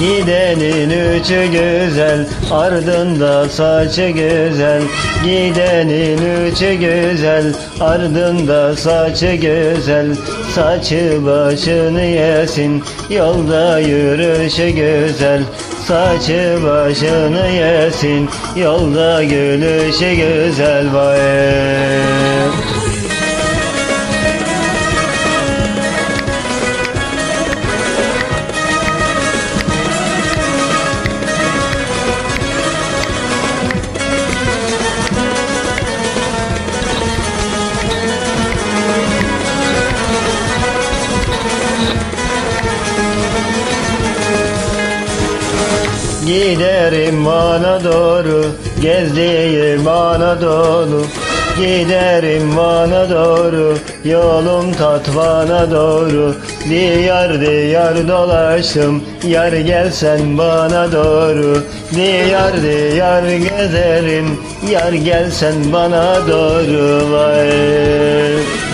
Gidenin üçü güzel, ardında saçı güzel. Gidenin üçü güzel, ardında saçı güzel. Saçı başını yesin, yolda yürüyüşü güzel. Saçı başını yesin, yolda gülüşü güzel vay. Giderim bana doğru Gezdiğim Anadolu Giderim bana doğru Yolum tatvana doğru Diyar diyar dolaştım Yar gelsen bana doğru Diyar diyar gezerim Yar gelsen bana doğru Vay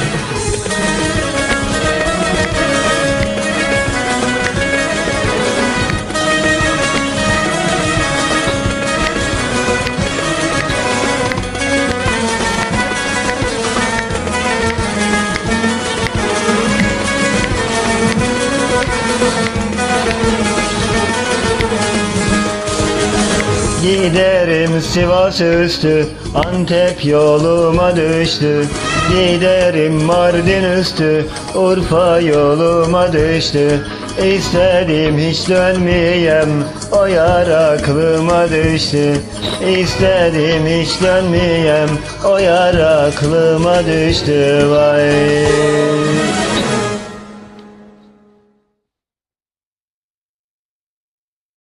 Giderim Sivas üstü Antep yoluma düştü. Giderim Mardin üstü Urfa yoluma düştü. İstedim hiç dönmeyem O yar aklıma düştü. İstedim hiç dönmeyem O yar aklıma düştü. Vay